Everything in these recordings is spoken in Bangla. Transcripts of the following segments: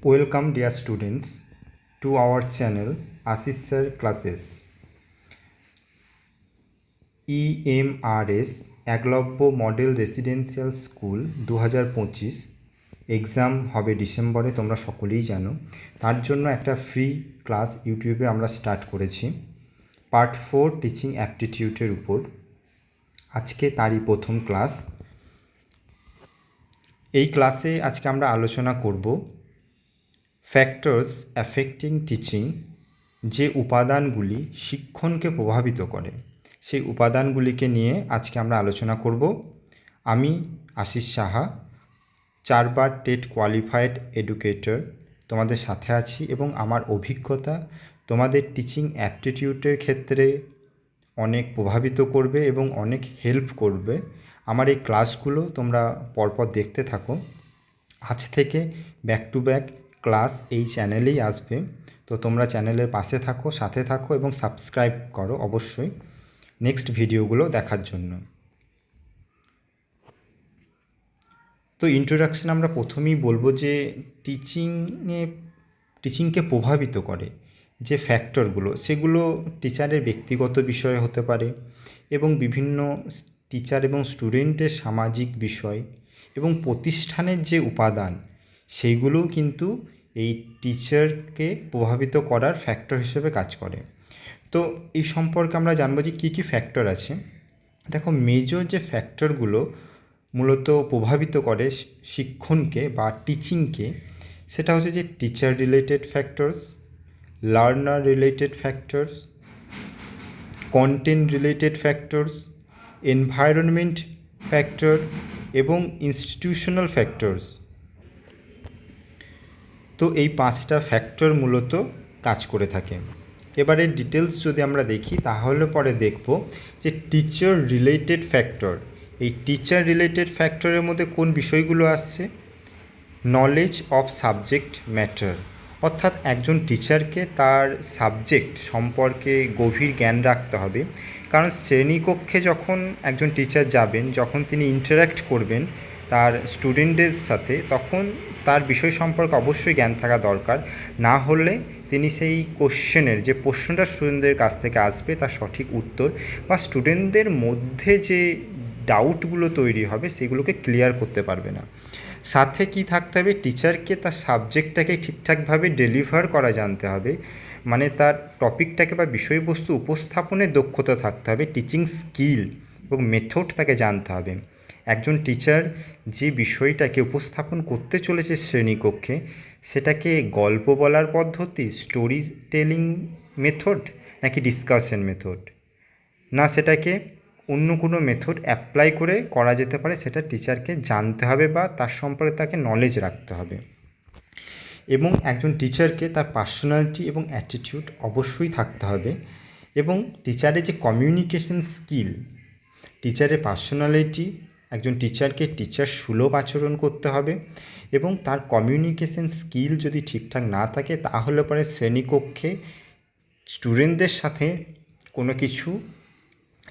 Dear students, to our channel Ashish Sir Classes. E EMRS Eklavya model residential school দু হাজার পঁচিশ। এক্সাম হবে ডিসেম্বরে তোমরা সকলেই জানো। তার জন্য একটা ফ্রি ক্লাস ইউটিউবে আমরা স্টার্ট করেছি। পার্ট ফোর টিচিং অ্যাপটিটিউডের উপর। আজকে তারই প্রথম ক্লাস। এই ক্লাসে আজকে আমরা আলোচনা করব ফ্যাক্টরস অ্যাফেক্টিং টিচিং যে উপাদানগুলি শিক্ষণকে প্রভাবিত করে, সেই উপাদানগুলিকে নিয়ে আজকে আমরা আলোচনা করব। আমি আশিস সাহা, চারবার টেট কোয়ালিফাইড এডুকেটর তোমাদের সাথে আছি এবং আমার অভিজ্ঞতা তোমাদের টিচিং অ্যাপটিটিউডের ক্ষেত্রে অনেক প্রভাবিত করবে এবং অনেক হেল্প করবে। আমার এই ক্লাসগুলো তোমরা পরপর দেখতে থাকো। আজ থেকে ব্যাক টু ব্যাক ক্লাস এই চ্যানেলেই আসবে। তো তোমরা চ্যানেলের পাশে থাকো, সাথে থাকো এবং সাবস্ক্রাইব করো অবশ্যই নেক্সট ভিডিওগুলো দেখার জন্য। তো ইন্ট্রোডাকশন আমরা প্রথমেই বলব যে টিচিংয়ে টিচিংকে প্রভাবিত করে যে ফ্যাক্টরগুলো সেগুলো টিচারের ব্যক্তিগত বিষয় হতে পারে এবং বিভিন্ন টিচার এবং স্টুডেন্টের সামাজিক বিষয় এবং প্রতিষ্ঠানের যে উপাদান, সেইগুলোও কিন্তু এই টিচারকে প্রভাবিত করার ফ্যাক্টর হিসেবে কাজ করে। তো এই সম্পর্কে আমরা জানব যে কী কী ফ্যাক্টর আছে। দেখো মেজর যে ফ্যাক্টরগুলো মূলত প্রভাবিত করে শিক্ষণকে বা টিচিংকে সেটা হচ্ছে যে teacher related factors learner related factors content related factors environment factor এবং ইনস্টিটিউশনাল ফ্যাক্টরস তো এই পাঁচটা ফ্যাক্টর মূলত কাজ করে থাকে। এবারে ডিটেলস যদি আমরা দেখি, তাহলে পরে দেখব যে টিচার রিলেটেড ফ্যাক্টর এই টিচার রিলেটেড ফ্যাক্টরের মধ্যে কোন বিষয়গুলো আসছে? নলেজ অফ সাবজেক্ট ম্যাটার অর্থাৎ একজন টিচারকে তার সাবজেক্ট সম্পর্কে গভীর জ্ঞান রাখতে হবে। কারণ শ্রেণীকক্ষে যখন একজন টিচার যাবেন, যখন তিনি ইন্টারাক্ট করবেন তার স্টুডেন্টদের সাথে, তখন তার বিষয় সম্পর্কে অবশ্যই জ্ঞান থাকা দরকার। না হলে তিনি সেই কোশ্চেনের যে প্রশ্নটা স্টুডেন্টদের কাছ থেকে আসবে, তার সঠিক উত্তর বা স্টুডেন্টদের মধ্যে যে ডাউটগুলো তৈরি হবে, সেগুলোকে ক্লিয়ার করতে পারবে না। সাথে কি থাকতে হবে? টিচারকে তার সাবজেক্টটাকে ঠিকঠাকভাবে ডেলিভার করা জানতে হবে। মানে তার টপিকটাকে বা বিষয়বস্তু উপস্থাপনের দক্ষতা থাকতে হবে টিচিং স্কিল এবং মেথড তাকে জানতে হবে। একজন টিচার যে বিষয়টাকে উপস্থাপন করতে চলেছে শ্রেণীকক্ষে, সেটাকে গল্প বলার পদ্ধতি স্টোরি টেলিং মেথড নাকি ডিসকাশন মেথড না, সেটাকে অন্য কোনো মেথড অ্যাপ্লাই করে করা যেতে পারে, সেটা টিচারকে জানতে হবে বা তার সম্পর্কে তাকে নলেজ রাখতে হবে। এবং একজন টিচারকে তার পার্সোনালিটি এবং অ্যাটিটিউড অবশ্যই থাকতে হবে এবং টিচারের যে কমিউনিকেশন স্কিল টিচারের পার্সোনালিটি একজন টিচারকে টিচার সুলভ আচরণ করতে হবে এবং তার কমিউনিকেশন স্কিল যদি ঠিকঠাক না থাকে, তাহলে পরে শ্রেণীকক্ষে স্টুডেন্টদের সাথে কোনো কিছু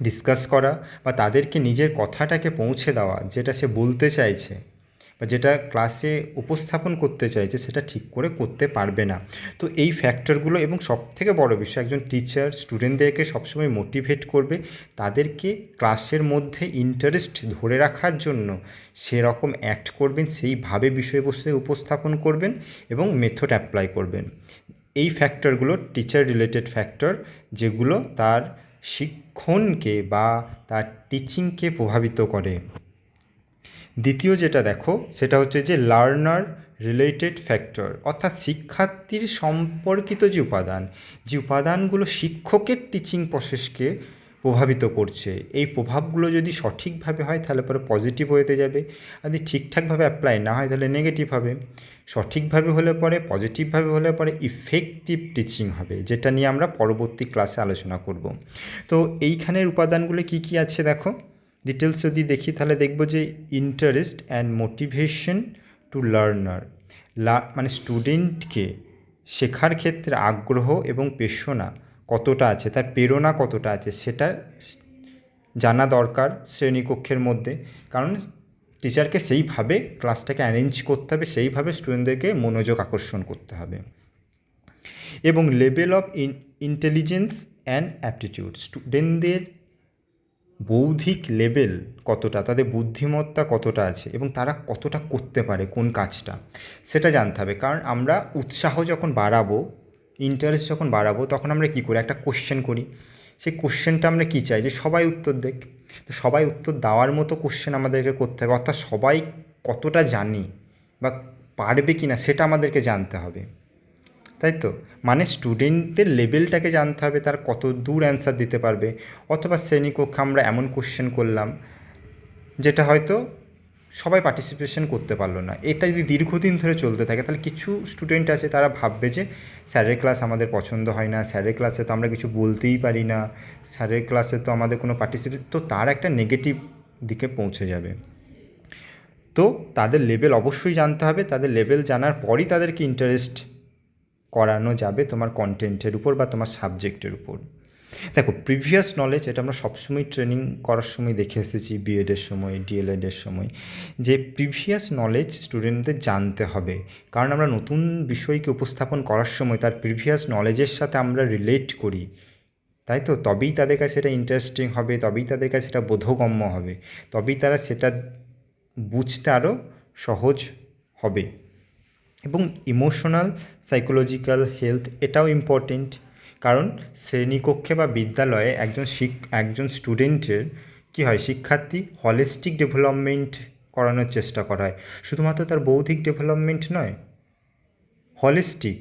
ডিসকাস করা বা তাদেরকে নিজের কথাটাকে পৌঁছে দেওয়া, যেটা সে বলতে চাইছে। বা যেটা ক্লাসে উপস্থাপন করতে চাইছে সেটা ঠিক করে করতে পারবে না। তো এই ফ্যাক্টরগুলো এবং সবথেকে বড় বিষয়, একজন টিচার স্টুডেন্টদেরকে সবসময় মোটিভেট করবে তাদেরকে ক্লাসের মধ্যে ইন্টারেস্ট ধরে রাখার জন্য। সেরকম অ্যাক্ট করবেন, সেইভাবে বিষয়বস্তু উপস্থাপন করবেন এবং মেথড অ্যাপ্লাই করবেন। এই ফ্যাক্টরগুলো টিচার রিলেটেড ফ্যাক্টর যেগুলো তার শিক্ষণকে বা তার টিচিংকে প্রভাবিত করে। দ্বিতীয় যেটা দেখো, সেটা হচ্ছে যে লার্নার রিলেটেড ফ্যাক্টর অর্থাৎ শিক্ষার্থীর সম্পর্কিত যে উপাদান, যে উপাদানগুলো শিক্ষকের টিচিং প্রসেসকে প্রভাবিত করছে, এই প্রভাবগুলো যদি সঠিকভাবে হয়, তাহলে পরে পজিটিভ হতে যাবে যদি ঠিকঠাকভাবে অ্যাপ্লাই না হয়, তাহলে নেগেটিভ হবে, সঠিকভাবে হলে পরে পজিটিভভাবে হলে পরে ইফেক্টিভ টিচিং হবে, যেটা নিয়ে আমরা পরবর্তী ক্লাসে আলোচনা করব। তো এইখানের উপাদানগুলো কি কি আছে দেখো? ডিটেলস যদি দেখি, তাহলে দেখব যে interest and motivation to learner মানে স্টুডেন্টকে শেখার ক্ষেত্রে আগ্রহ এবং পেশনা কতটা আছে, তার প্রেরণা কতটা আছে, সেটা জানা দরকার শ্রেণীকক্ষের মধ্যে। কারণ টিচারকে সেইভাবে ক্লাসটাকে অ্যারেঞ্জ করতে হবে, সেইভাবে স্টুডেন্টদেরকে মনোযোগ আকর্ষণ করতে হবে। এবং level of in intelligence and aptitude স্টুডেন্টদের বৌদ্ধিক লেভেল কতটা, তাদের বুদ্ধিমত্তা কতটা আছে এবং তারা কতটা করতে পারে, কোন কাজটা, সেটা জানতে হবে। কারণ আমরা উৎসাহ যখন বাড়াবো ইন্টারেস্ট যখন বাড়াবো, তখন আমরা কী করি? একটা কোশ্চেন করি। সেই কোশ্চেনটা আমরা কী চাই? যে সবাই উত্তর দেখ তো সবাই উত্তর দেওয়ার মতো কোশ্চেন আমাদেরকে করতে হবে। অর্থাৎ সবাই কতটা জানি বা পারবে কি না সেটা আমাদেরকে জানতে হবে। তাই তো? মানে স্টুডেন্টদের লেভেলটাকে জানতে হবে, তার কত দূর অ্যান্সার দিতে পারবে। অথবা শ্রেণীকক্ষে আমরা এমন কোশ্চেন করলাম, যেটা হয়তো সবাই পার্টিসিপেশন করতে পারল না। এটা যদি দীর্ঘদিন ধরে চলতে থাকে, তাহলে কিছু স্টুডেন্ট আছে, তারা ভাববে যে, স্যারের ক্লাস আমাদের পছন্দ হয় না, স্যারের ক্লাসে তো আমরা কিছু বলতেই পারি না, স্যারের ক্লাসে তো আমাদের কোনো পার্টিসিপেট তো তার একটা নেগেটিভ দিকে পৌঁছে যাবে। তো তাদের লেভেল অবশ্যই জানতে হবে, তাদের লেভেল জানার পরই তাদেরকে ইন্টারেস্ট করানো যাবে তোমার কন্টেন্টের উপর বা তোমার সাবজেক্টের উপর। দেখো প্রিভিয়াস নলেজ এটা আমরা সবসময় ট্রেনিং করার সময় দেখে এসেছি বিএডের সময় ডিএলএডের সময়, যে প্রিভিয়াস নলেজ স্টুডেন্টদের জানতে হবে। কারণ আমরা নতুন বিষয়কে উপস্থাপন করার সময় তার প্রিভিয়াস নলেজের সাথে আমরা রিলেট করি। তাই তো? তবেই তাদের কাছে এটা ইন্টারেস্টিং হবে, তবেই তাদের কাছে এটা বোধগম্য হবে, তবেই তারা সেটা বুঝতে আরও সহজ হবে। এবং ইমোশনাল সাইকোলজিক্যাল হেলথ এটাও ইম্পর্টেন্ট কারণ শ্রেণীকক্ষে বা বিদ্যালয়ে একজন শিক, একজন স্টুডেন্টের কী হয়? শিক্ষার্থী হলিস্টিক ডেভেলপমেন্ট করানোর চেষ্টা করা হয়। শুধুমাত্র তার বৌদ্ধিক ডেভেলপমেন্ট নয় হলিস্টিক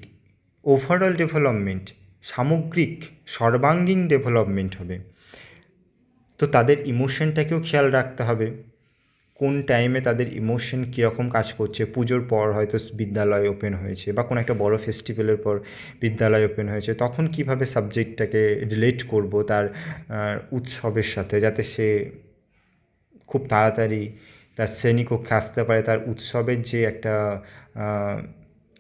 ওভারঅল ডেভেলপমেন্ট সামগ্রিক, সর্বাঙ্গীন ডেভেলপমেন্ট হবে। তো তাদের ইমোশনটাকেও খেয়াল রাখতে হবে। কোন টাইমে তাদের ইমোশন কীরকম কাজ করছে? পুজোর পর হয়তো বিদ্যালয় ওপেন হয়েছে বা কোনো একটা বড় ফেস্টিভ্যালের পর বিদ্যালয় ওপেন হয়েছে। তখন কীভাবে সাবজেক্টটাকে রিলেট করব তার উৎসবের সাথে? যাতে সে খুব তাড়াতাড়ি তার শ্রেণীকক্ষে আসতে পারে, তার উৎসবের যে একটা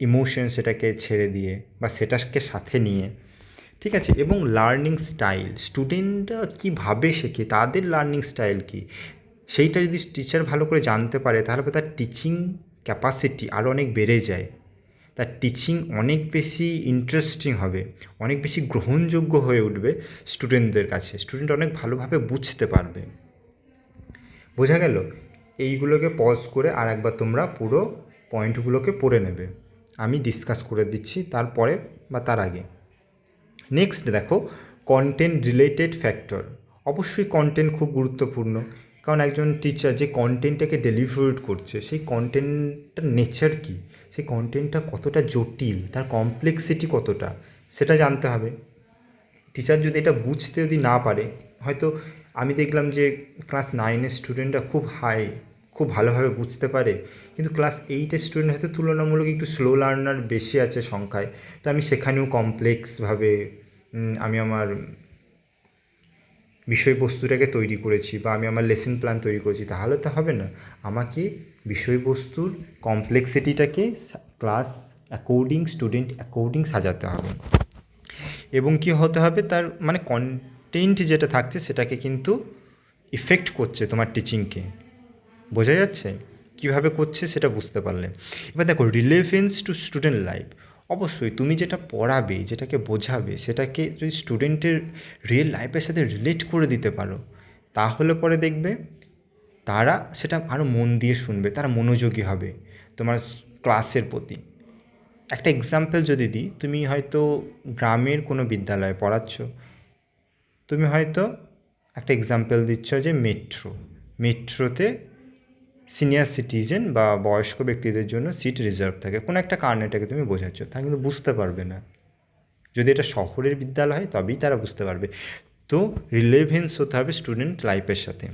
ইমোশন সেটাকে ছেড়ে দিয়ে বা সেটাকে সাথে নিয়ে। ঠিক আছে? এবং লার্নিং স্টাইল স্টুডেন্টরা কীভাবে শেখে? তাদের লার্নিং স্টাইল কী? সেইটা যদি টিচার ভালো করে জানতে পারে, তাহলে তার টিচিং ক্যাপাসিটি আরও অনেক বেড়ে যায়। তার টিচিং অনেক বেশি ইন্টারেস্টিং হবে, অনেক বেশি গ্রহণযোগ্য হয়ে উঠবে স্টুডেন্টদের কাছে। স্টুডেন্ট অনেক ভালোভাবে বুঝতে পারবে। বোঝা গেল? এইগুলোকে পজ করে আর একবার তোমরা পুরো পয়েন্টগুলোকে পড়ে নেবে। আমি ডিসকাস করে দিচ্ছি তারপরে বা তার আগে। নেক্সট দেখো কন্টেন্ট রিলেটেড ফ্যাক্টর অবশ্যই কন্টেন্ট খুব গুরুত্বপূর্ণ। কারণ একজন টিচার যে কন্টেন্টটাকে ডেলিভার করছে, সেই কন্টেন্টটার নেচার কী? সেই কন্টেন্টটা কতটা জটিল? তার কমপ্লেক্সিটি কতটা? সেটা জানতে হবে। টিচার যদি এটা বুঝতে যদি না পারে, হয়তো আমি দেখলাম যে ক্লাস নাইনের স্টুডেন্টরা খুব হাই খুব ভালোভাবে বুঝতে পারে। কিন্তু ক্লাস এইটের স্টুডেন্ট হয়তো তুলনামূলক একটু স্লো লার্নার বেশি আছে সংখ্যায়। তো আমি সেখানেও কমপ্লেক্সভাবে আমি আমার বিষয়বস্তুটাকে তৈরি করেছি বা আমি আমার লেসন প্ল্যান তৈরি করেছি, তাহলে তো হবে না। আমাকে বিষয়বস্তুর কমপ্লেক্সিটিটাকে ক্লাস অ্যাকর্ডিং স্টুডেন্ট অ্যাকর্ডিং সাজাতে হবে। এবং কি হতে হবে? তার মানে কন্টেন্ট যেটা থাকছে, সেটাকে কিন্তু ইফেক্ট করছে তোমার টিচিংকে বোঝা যাচ্ছে? কীভাবে করছে সেটা বুঝতে পারলে। এবার দেখো রিলেভেন্স টু স্টুডেন্ট লাইফ অবশ্যই তুমি যেটা পড়াবে, যেটাকে বোঝাবে, সেটাকে যদি স্টুডেন্টের রিয়েল লাইফের সাথে রিলেট করে দিতে পারো, তাহলে পরে দেখবে তারা সেটা আরও মন দিয়ে শুনবে, তারা মনোযোগী হবে তোমার ক্লাসের প্রতি। একটা এক্সাম্পল যদি দিই, তুমি হয়তো গ্রামের কোনো বিদ্যালয়ে পড়াচ্ছ, তুমি হয়তো একটা এক্সাম্পল দিচ্ছ যে মেট্রো মেট্রোতে সিনিয়র সিটিজেন বা বয়স্ক ব্যক্তিদের জন্য সিট রিজার্ভ থাকে। কোনো একটা কারণে এটাকে তুমি বোঝাচ্ছ, তারা কিন্তু বুঝতে পারবে না। যদি এটা শহরের বিদ্যালয় হয়, তবেই তারা বুঝতে পারবে। তো রিলেভেন্স হতে হবে স্টুডেন্ট লাইফের সাথে।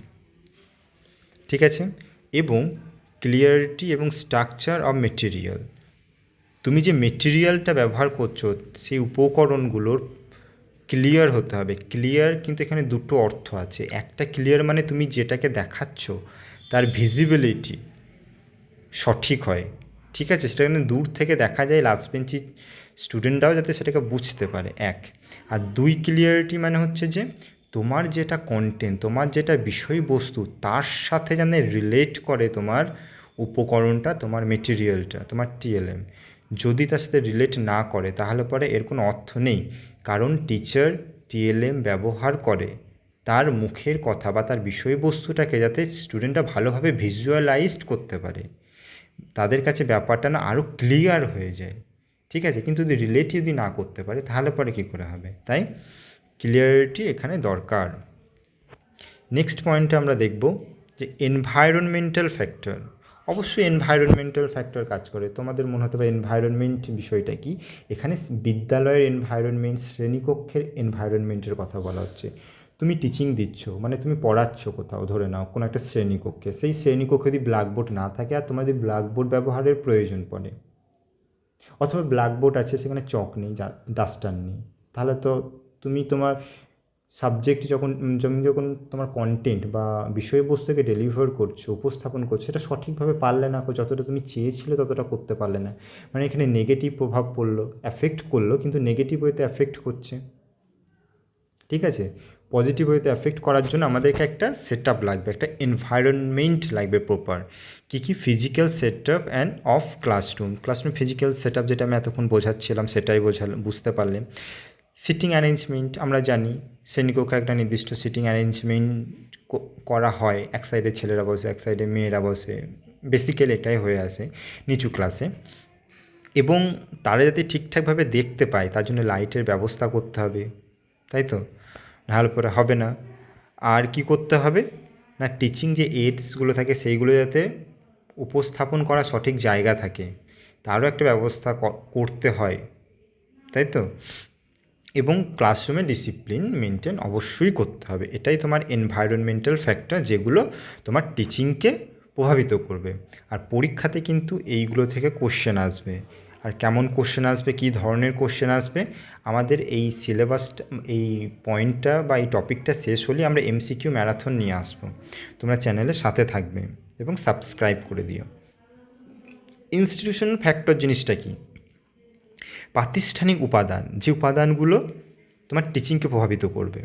ঠিক আছে? এবং ক্লিয়ারিটি এবং স্ট্রাকচার অফ মেটেরিয়াল তুমি যে মেটেরিয়ালটা ব্যবহার করছ, সেই উপকরণগুলোর ক্লিয়ার হতে হবে। ক্লিয়ার কিন্তু এখানে দুটো অর্থ আছে। একটা ক্লিয়ার মানে তুমি যেটাকে দেখাচ্ছ তার ভিজিবিলিটি সঠিক হয়। ঠিক আছে? সেটা কিন্তু দূর থেকে দেখা যায় লাস্ট বেঞ্চি স্টুডেন্টরাও যাতে সেটাকে বুঝতে পারে। এক। আর দুই ক্লিয়ারিটি মানে হচ্ছে যে তোমার যেটা কন্টেন্ট তোমার যেটা বিষয়বস্তু, তার সাথে যেন রিলেট করে তোমার উপকরণটা, তোমার মেটেরিয়ালটা তোমার টিএলএম যদি তার সাথে রিলেট না করে, তাহলে পরে এর কোনো অর্থ নেই। কারণ টিচার টিএলএম ব্যবহার করে। তার মুখের কথা বা তার বিষয়বস্তুটাকে যাতে স্টুডেন্টরা ভালোভাবে ভিজুয়ালাইজড করতে পারে। তাদের কাছে ব্যাপারটা না আরও ক্লিয়ার হয়ে যায়। ঠিক আছে? কিন্তু যদি রিলেট যদি না করতে পারে, তাহলে পরে কী করে হবে? তাই? ক্লিয়ারিটি এখানে দরকার। নেক্সট পয়েন্টে আমরা দেখব যে এনভায়রনমেন্টাল ফ্যাক্টর অবশ্যই এনভায়রনমেন্টাল ফ্যাক্টর কাজ করে। তোমাদের মনে হতে পারে এনভায়রনমেন্ট বিষয়টা কি? এখানে বিদ্যালয়ের এনভায়রনমেন্ট শ্রেণীকক্ষের এনভায়রনমেন্টের কথা বলা হচ্ছে। তুমি টিচিং দিচ্ছ মানে তুমি পড়াচ্ছ কোথাও, ধরে নাও, কোনো একটা শ্রেণীকক্ষে সেই শ্রেণীকক্ষে যদি ব্ল্যাকবোর্ড না থাকে, আর তোমার যদি ব্ল্যাকবোর্ড ব্যবহারের প্রয়োজন পড়ে, অথবা ব্ল্যাকবোর্ড আছে, সেখানে চক নেই ডাস্টার নেই, তাহলে তো তুমি তোমার সাবজেক্ট যখন তুমি যখন তোমার কন্টেন্ট বা বিষয়বস্তুকে ডেলিভার করছ, উপস্থাপন করছ, সেটা সঠিকভাবে পারলে না যতটা তুমি চেয়েছিলে, ততটা করতে পারলে না। মানে এখানে নেগেটিভ প্রভাব পড়ল অ্যাফেক্ট করল, কিন্তু নেগেটিভ ওয়েতে অ্যাফেক্ট করছে। ঠিক আছে? পজিটিভ ওয়েতে অ্যাফেক্ট করার জন্য আমাদেরকে একটা সেট লাগবে, একটা এনভায়রনমেন্ট লাগবে প্রপার কী কী physical set up and of classroom classroom physical set up যেটা আমি এতক্ষণ বোঝাচ্ছিলাম, সেটাই বোঝালাম বুঝতে পারলে। সিটিং অ্যারেঞ্জমেন্ট আমরা জানি, শ্রেণীকক্ষে একটা নির্দিষ্ট সিটিং অ্যারেঞ্জমেন্ট করা হয়। এক সাইডে ছেলেরা বসে, এক সাইডে মেয়েরা বসে। বেসিক্যালি এটাই হয়ে আসে নিচু ক্লাসে এবং তারা যাতে ঠিকঠাকভাবে দেখতে পায়, তার জন্য লাইটের ব্যবস্থা করতে হবে। তাই তো? নাহলে পরে হবে না। আর কি করতে হবে? না টিচিং যে এইডসগুলো থাকে, সেইগুলো যাতে উপস্থাপন করা সঠিক জায়গা থাকে, তারও একটা ব্যবস্থা করতে হয়। তাই তো? এবং ক্লাসরুমে ডিসিপ্লিন মেনটেন অবশ্যই করতে হবে। এটাই তোমার এনভায়রনমেন্টাল ফ্যাক্টর যেগুলো তোমার টিচিংকে প্রভাবিত করবে। আর পরীক্ষাতে কিন্তু এইগুলো থেকে কোশ্চেন আসবে। আর কেমন কোশ্চেন আসবে, কী ধরনের কোশ্চেন আসবে, আমাদের এই সিলেবাসটা এই পয়েন্টটা বা এই টপিকটা শেষ হলে আমরা এমসিকিউ ম্যারাথন নিয়ে আসব। তোমরা চ্যানেলের সাথে থাকবে এবং সাবস্ক্রাইব করে দিও। ইনস্টিটিউশন ফ্যাক্টর জিনিসটা কি? প্রাতিষ্ঠানিক উপাদান, যে উপাদানগুলো তোমার টিচিংকে প্রভাবিত করবে।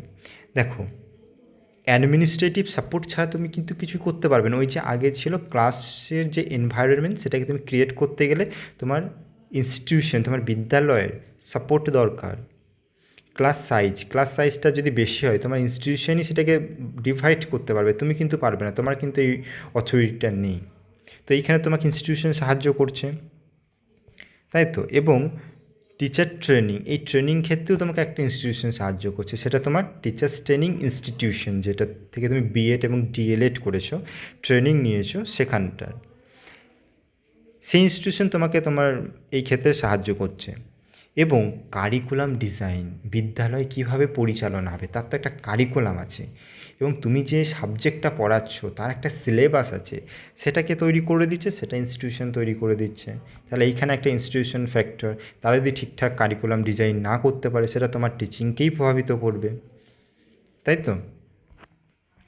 দেখো অ্যাডমিনিস্ট্রেটিভ সাপোর্ট ছাড়া তুমি কিন্তু কিছু করতে পারবে না। ওই যে আগে ছিল ক্লাসের যে এনভায়রনমেন্ট সেটাকে তুমি ক্রিয়েট করতে গেলে তোমার ইনস্টিটিউশন তোমার বিদ্যালয়ের সাপোর্ট দরকার। ক্লাস সাইজ ক্লাস সাইজটা যদি বেশি হয়, তোমার ইনস্টিটিউশনই সেটাকে ডিভাইড করতে পারবে। তুমি কিন্তু পারবে না, তোমার কিন্তু এই অথরিটিটা নেই। তো এইখানে তোমাকে ইনস্টিটিউশন সাহায্য করছে। তাই তো? এবং টিচার ট্রেনিং এই ট্রেনিং ক্ষেত্রেও তোমাকে একটা ইনস্টিটিউশন সাহায্য করছে। সেটা তোমার টিচার্স ট্রেনিং ইনস্টিটিউশন যেটা থেকে তুমি বিএড এবং ডিএলএড করেছ ট্রেনিং নিয়েছো সেখানটার সেই ইনস্টিটিউশন তোমাকে তোমার এই ক্ষেত্রে সাহায্য করছে। এবং কারিকুলাম ডিজাইন বিদ্যালয় কীভাবে পরিচালনা হবে, তার তো একটা কারিকুলাম আছে। এবং তুমি যে সাবজেক্টটা পড়াচ্ছ, তার একটা সিলেবাস আছে সেটাকে তৈরি করে দিচ্ছে? সেটা ইনস্টিটিউশন তৈরি করে দিচ্ছে। তাহলে এইখানে একটা ইনস্টিটিউশন ফ্যাক্টর তারা যদি ঠিকঠাক কারিকুলাম ডিজাইন না করতে পারে, সেটা তোমার টিচিংকেই প্রভাবিত করবে? তাই তো?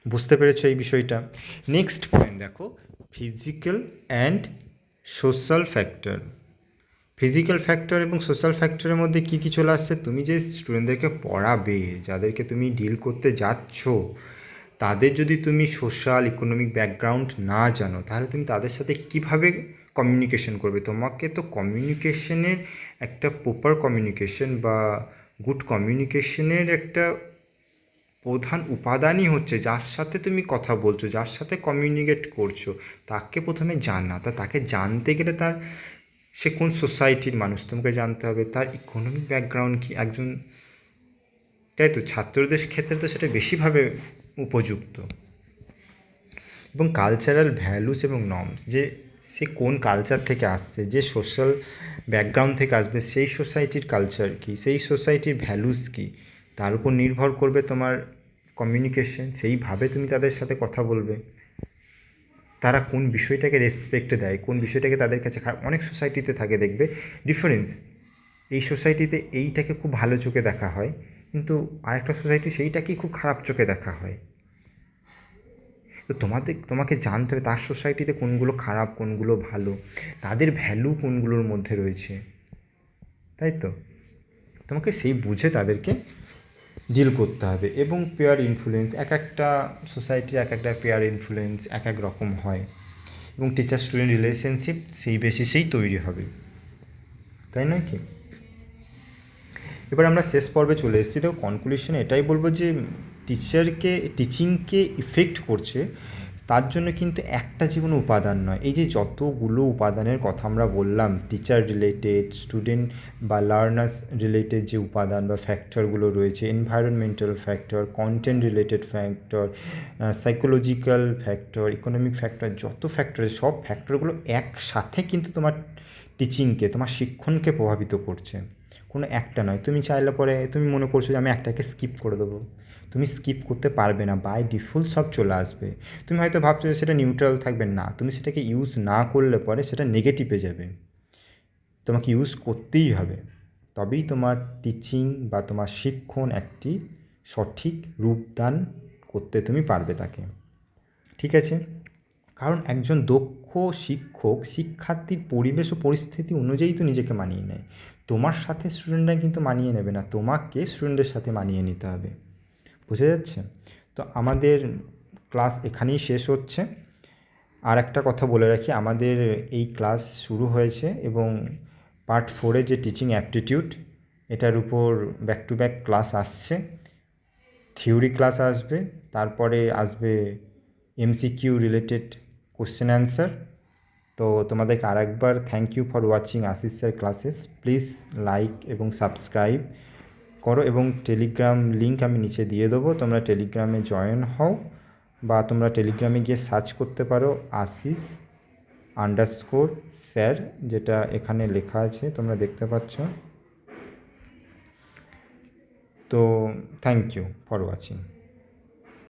বুঝতে পেরেছ এই বিষয়টা? নেক্সট পয়েন্ট দেখো physical and social factor. Physical factor এবং সোশ্যাল ফ্যাক্টরের মধ্যে কী কী চলে আসছে? তুমি যে স্টুডেন্টদেরকে পড়াবে, যাদেরকে তুমি ডিল করতে যাচ্ছ, তাদের যদি তুমি সোশ্যাল ইকোনমিক ব্যাকগ্রাউন্ড না জানো, তাহলে তুমি তাদের সাথে কীভাবে কমিউনিকেশন করবে? তোমাকে তো কমিউনিকেশনের একটা প্রপার কমিউনিকেশন বা গুড কমিউনিকেশনের একটা প্রধান উপাদানই হচ্ছে যার সাথে তুমি কথা বলছো, যার সাথে কমিউনিকেট করছ, তাকে প্রথমে জানা তা তাকে জানতে গেলে তার, সে কোন সোসাইটির মানুষ? তোমাকে জানতে হবে তার ইকোনমিক ব্যাকগ্রাউন্ড কি? একজন, তাই তো? ছাত্রদের ক্ষেত্রে তো সেটা বেশিভাবে উপযুক্ত। এবং কালচারাল ভ্যালুস এবং নর্মস যে সে কোন কালচার থেকে আসছে, যে সোশ্যাল ব্যাকগ্রাউন্ড থেকে আসবে, সেই সোসাইটির কালচার কী? সেই সোসাইটির ভ্যালুস কী? তার উপর নির্ভর করবে তোমার কমিউনিকেশন সেইভাবে তুমি তাদের সাথে কথা বলবে। তারা কোন বিষয়টাকে রেসপেক্ট দেয়, কোন বিষয়টাকে তাদের কাছে খারাপ, অনেক সোসাইটিতে থাকে, দেখবে। ডিফারেন্স এই সোসাইটিতে এইটাকে খুব ভালো চোখে দেখা হয়, কিন্তু আরেকটা সোসাইটি সেইটাকেই খুব খারাপ চোখে দেখা হয়। তো তোমাদের, তোমাকে জানতে হবে তার সোসাইটিতে কোনগুলো খারাপ, কোনগুলো ভালো, তাদের ভ্যালু কোনগুলোর মধ্যে রয়েছে। তাই তো? তোমাকে সেই বুঝে তাদেরকে ডিল করতে হবে এবং পেয়ার ইনফ্লুয়েন্স এক একটা সোসাইটির এক একটা পেয়ার ইনফ্লুয়েন্স এক এক রকম হয় এবং টিচার স্টুডেন্ট রিলেশনশিপ সেই বেসিসেই তৈরি হবে। তাই নয় কি? এবার আমরা শেষ পর্বে চলে এসেছি। তো কনক্লুশনে এটাই বলব যে টিচারকে টিচিংকে ইফেক্ট করছে তার জন্য কিন্তু একটা যে কোনো উপাদান নয়। এই যে যতগুলো উপাদানের কথা আমরা বললাম টিচার রিলেটেড স্টুডেন্ট বা লার্নার্স রিলেটেড যে উপাদান বা ফ্যাক্টরগুলো রয়েছে environmental factor content related factor psychological factor economic factor যত ফ্যাক্টর সব ফ্যাক্টরগুলো একসাথে কিন্তু তোমার টিচিংকে তোমার শিক্ষণকে প্রভাবিত করছে। কোনো একটা নয়। তুমি চাইলে পরে, তুমি মনে করছ যে আমি একটাকে স্কিপ করে দেবো। তুমি স্কিপ করতে পারবে না বাই ডিফল্ট সব চলে আসবে। তুমি হয়তো ভাবছ সেটা নিউট্রাল থাকবে না, তুমি সেটাকে ইউজ না করলে পরে সেটা নেগেটিভে যাবে। তোমাকে ইউজ করতেই হবে। তবেই তোমার টিচিং বা তোমার শিক্ষণ একটি সঠিক রূপদান করতে তুমি পারবে তাকে। ঠিক আছে? কারণ একজন দক্ষ শিক্ষক, শিক্ষার্থীর পরিবেশ ও পরিস্থিতি অনুযায়ী তো নিজেকে মানিয়ে নেয়। তোমার সাথে স্টুডেন্টরা কিন্তু মানিয়ে নেবে না, তোমাকে স্টুডেন্টের সাথে মানিয়ে নিতে হবে। বুঝে যাচ্ছে? তো আমাদের ক্লাস এখানেই শেষ হচ্ছে। আর একটা কথা বলে রাখি, আমাদের এই ক্লাস শুরু হয়েছে এবং পার্ট ফোরে যে টিচিং অ্যাপটিটিউড এটার উপর ব্যাক টু ব্যাক ক্লাস আসছে। থিওরি ক্লাস আসবে, তারপরে আসবে এমসিকিউ রিলেটেড কোশ্চেন অ্যান্সার তো তোমাদেরকে আরেকবার thank you for watching Ashish sir classes please like এবং সাবস্ক্রাইব করো এবং টেলিগ্রাম লিঙ্ক আমি নিচে দিয়ে দেবো। তোমরা টেলিগ্রামে জয়েন হও বা তোমরা টেলিগ্রামে গিয়ে সার্চ করতে পারো আশিস আন্ডারস্কোর স্যার যেটা এখানে লেখা আছে, তোমরা দেখতে পাচ্ছ। তো থ্যাংক ইউ ফর ওয়াচিং